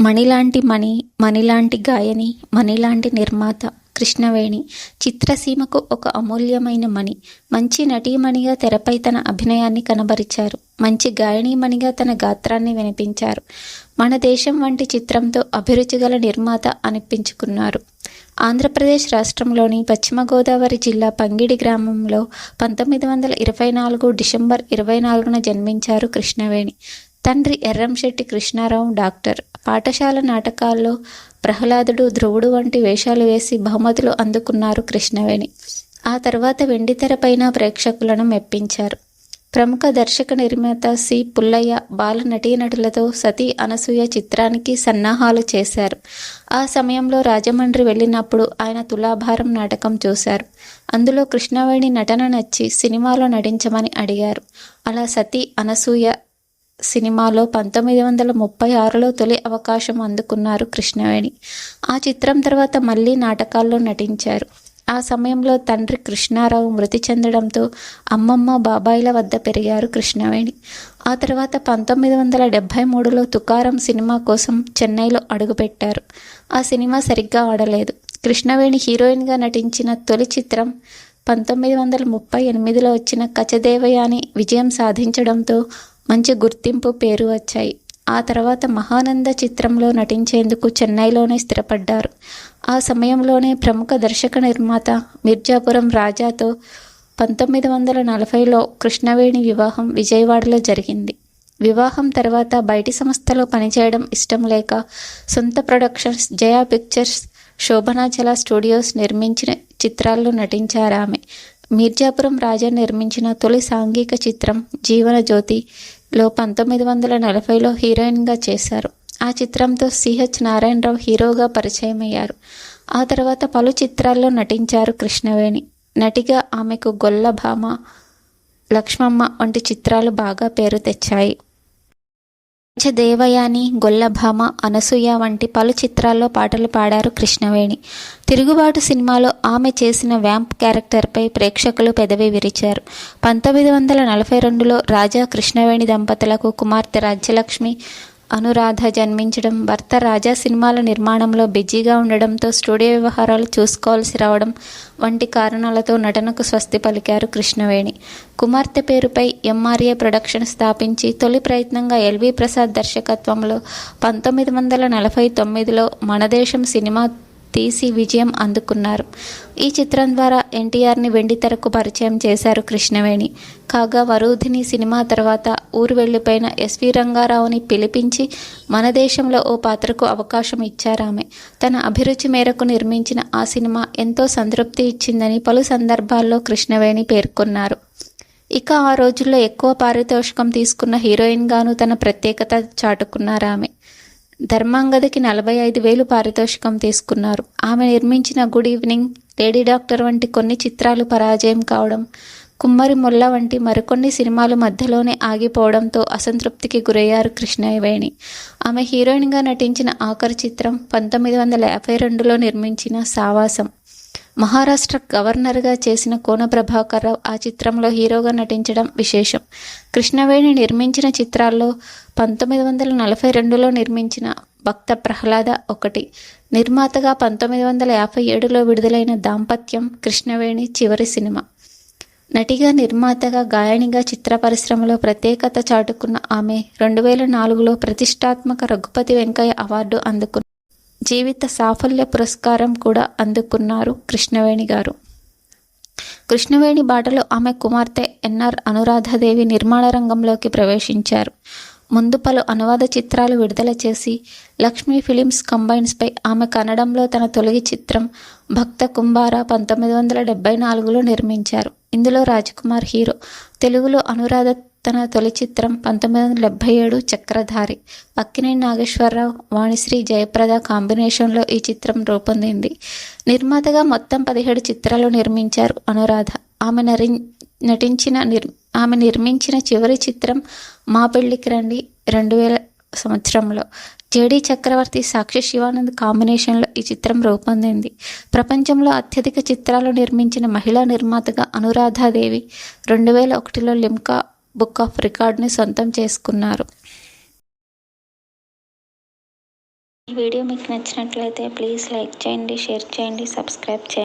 మణిలాంటి మణి మణిలాంటి గాయని మణిలాంటి నిర్మాత కృష్ణవేణి చిత్రసీమకు ఒక అమూల్యమైన మణి. మంచి నటీమణిగా తెరపై తన అభినయాన్ని కనబరిచారు. మంచి గాయనీమణిగా తన గాత్రాన్ని వినిపించారు. మన దేశం వంటి చిత్రంతో అభిరుచి గల నిర్మాత అనిపించుకున్నారు. ఆంధ్రప్రదేశ్ రాష్ట్రంలోని పశ్చిమ గోదావరి జిల్లా పంగిడి గ్రామంలో పంతొమ్మిది వందల ఇరవై నాలుగు డిసెంబర్ ఇరవై నాలుగున జన్మించారు కృష్ణవేణి. తండ్రి ఎర్రంశెట్టి కృష్ణారావు డాక్టర్. పాఠశాల నాటకాల్లో ప్రహ్లాదుడు ధ్రువుడు వంటి వేషాలు వేసి బహుమతులు అందుకున్నారు కృష్ణవేణి. ఆ తర్వాత వెండితెరపైన ప్రేక్షకులను మెప్పించారు. ప్రముఖ దర్శక నిర్మాత సి. పుల్లయ్య బాల నటీనటులతో సతీ అనసూయ చిత్రానికి సన్నాహాలు చేశారు. ఆ సమయంలో రాజమండ్రి వెళ్ళినప్పుడు ఆయన తులాభారం నాటకం చూశారు. అందులో కృష్ణవేణి నటన నచ్చి సినిమాలో నటించమని అడిగారు. అలా సతీ అనసూయ సినిమాలో పంతొమ్మిది వందల ముప్పై ఆరులో తొలి అవకాశం అందుకున్నారు కృష్ణవేణి. ఆ చిత్రం తర్వాత మళ్ళీ నాటకాల్లో నటించారు. ఆ సమయంలో తండ్రి కృష్ణారావు మృతి చెందడంతో అమ్మమ్మ బాబాయిల వద్ద పెరిగారు కృష్ణవేణి. ఆ తర్వాత పంతొమ్మిది వందల డెబ్భై మూడులో తుకారం సినిమా కోసం చెన్నైలో అడుగుపెట్టారు. ఆ సినిమా సరిగ్గా ఆడలేదు. కృష్ణవేణి హీరోయిన్గా నటించిన తొలి చిత్రం పంతొమ్మిది వందల ముప్పై ఎనిమిదిలో వచ్చిన కచదేవయాని విజయం సాధించడంతో మంచి గుర్తింపు పేరు వచ్చాయి. ఆ తర్వాత మహానంద చిత్రంలో నటించేందుకు చెన్నైలోనే స్థిరపడ్డారు. ఆ సమయంలోనే ప్రముఖ దర్శక నిర్మాత మిర్జాపురం రాజాతో పంతొమ్మిది వందల నలభైలో కృష్ణవేణి వివాహం విజయవాడలో జరిగింది. వివాహం తర్వాత బయటి సంస్థలో పనిచేయడం ఇష్టం లేక సొంత productions Jaya pictures Shobhanachala studios నిర్మించిన చిత్రాల్లో నటించారు ఆమె మీర్జాపురం రాజా నిర్మించిన తొలి సాంఘిక చిత్రం జీవన జ్యోతిలో పంతొమ్మిది వందల నలభైలో హీరోయిన్గా చేశారు. ఆ చిత్రంతో సిహెచ్ నారాయణరావు హీరోగా పరిచయమయ్యారు. ఆ తర్వాత పలు చిత్రాల్లో నటించారు కృష్ణవేణి. నటిగా ఆమెకు గొల్లభామ లక్ష్మమ్మ వంటి చిత్రాలు బాగా పేరు తెచ్చాయి. దేవయాని గొల్లభామ అనసూయ వంటి పలు చిత్రాల్లో పాటలు పాడారు కృష్ణవేణి. తిరుగుబాటు సినిమాలో ఆమె చేసిన వ్యాంప్ క్యారెక్టర్పై ప్రేక్షకులు పెదవి విరిచారు. పంతొమ్మిది వందల నలభై రెండులో రాజా కృష్ణవేణి దంపతులకు కుమార్తె రాజ్యలక్ష్మి అనురాధ జన్మించడం భర్త రాజా సినిమాల నిర్మాణంలో బిజీగా ఉండడంతో స్టూడియో వ్యవహారాలు చూసుకోవాల్సి రావడం వంటి కారణాలతో నటనకు స్వస్తి పలికారు కృష్ణవేణి. కుమార్తె పేరుపై ఎంఆర్ఏ ప్రొడక్షన్ స్థాపించి తొలి ప్రయత్నంగా ఎల్వి ప్రసాద్ దర్శకత్వంలో పంతొమ్మిది వందల నలభై తొమ్మిదిలో మనదేశం సినిమా తీసి విజయం అందుకున్నారు. ఈ చిత్రం ద్వారా ఎన్టీఆర్ని వెండితెరకు పరిచయం చేశారు కృష్ణవేణి. కాగా వరుధిని సినిమా తర్వాత ఊరు వెళ్ళిపోయిన ఎస్వి రంగారావుని పిలిపించి మన దేశంలో ఓ పాత్రకు అవకాశం ఇచ్చారామె. తన అభిరుచి మేరకు నిర్మించిన ఆ సినిమా ఎంతో సంతృప్తి ఇచ్చిందని పలు సందర్భాల్లో కృష్ణవేణి పేర్కొన్నారు. ఇక ఆ రోజుల్లో ఎక్కువ పారితోషికం తీసుకున్న హీరోయిన్గాను తన ప్రత్యేకత చాటుకున్నారామె. ధర్మాంగదకి నలభై ఐదు వేలు పారితోషికం తీసుకున్నారు. ఆమె నిర్మించిన గుడ్ ఈవినింగ్ లేడీ డాక్టర్ వంటి కొన్ని చిత్రాలు పరాజయం కావడం కుమ్మరి ముల్ల వంటి మరికొన్ని సినిమాలు మధ్యలోనే ఆగిపోవడంతో అసంతృప్తికి గురయ్యారు కృష్ణవేణి. ఆమె హీరోయిన్గా నటించిన ఆఖరి చిత్రం పంతొమ్మిది వందల యాభై రెండులో నిర్మించిన సావాసం. మహారాష్ట్ర గవర్నర్గా చేసిన కోన ప్రభాకర్రావు ఆ చిత్రంలో హీరోగా నటించడం విశేషం. కృష్ణవేణి నిర్మించిన చిత్రాల్లో పంతొమ్మిది వందల నలభై రెండులో నిర్మించిన భక్త ప్రహ్లాద ఒకటి నిర్మాతగా పంతొమ్మిది వందల యాభై ఏడులో విడుదలైన దాంపత్యం కృష్ణవేణి చివరి సినిమా. నటిగా నిర్మాతగా గాయనిగా చిత్ర పరిశ్రమలో ప్రత్యేకత చాటుకున్న ఆమె రెండు వేల నాలుగులో ప్రతిష్టాత్మక రఘుపతి వెంకయ్య అవార్డు అందుకున్నారు జీవిత సాఫల్య పురస్కారం కూడా అందుకున్నారు కృష్ణవేణి గారు. కృష్ణవేణి బాటలో ఆమె కుమార్తె ఎన్ఆర్ అనురాధదేవి నిర్మాణ రంగంలోకి ప్రవేశించారు. ముందు పలు అనువాద చిత్రాలు విడుదల చేసి లక్ష్మీ ఫిలిమ్స్ కంబైన్స్పై ఆమె కన్నడంలో తన తొలగి చిత్రం భక్త కుంభార పంతొమ్మిది వందల డెబ్బై నాలుగులో నిర్మించారు. ఇందులో రాజ్కుమార్ హీరో తెలుగులో అనురాధ తన తొలి చిత్రం పంతొమ్మిది వందల డెబ్బై ఏడు చక్రధారి. అక్కినేని నాగేశ్వరరావు వాణిశ్రీ జయప్రద కాంబినేషన్లో ఈ చిత్రం రూపొందింది. నిర్మాతగా మొత్తం పదిహేడు చిత్రాలు నిర్మించారు అనురాధ. ఆమె నరి నటించిన నిర్ ఆమె నిర్మించిన చివరి చిత్రం మా పెళ్ళికి రండి రెండు వేల సంవత్సరంలో జేడి చక్రవర్తి సాక్షి శివానంద్ కాంబినేషన్లో ఈ చిత్రం రూపొందింది. ప్రపంచంలో అత్యధిక చిత్రాలు నిర్మించిన మహిళా నిర్మాతగా అనురాధాదేవి రెండు వేల ఒకటిలో లిమ్కా బుక్ ఆఫ్ రికార్డ్ని సొంతం చేసుకున్నారు. వీడియో మీకు నచ్చినట్లయితే ప్లీజ్ లైక్ చేయండి షేర్ చేయండి సబ్స్క్రైబ్ చేయండి.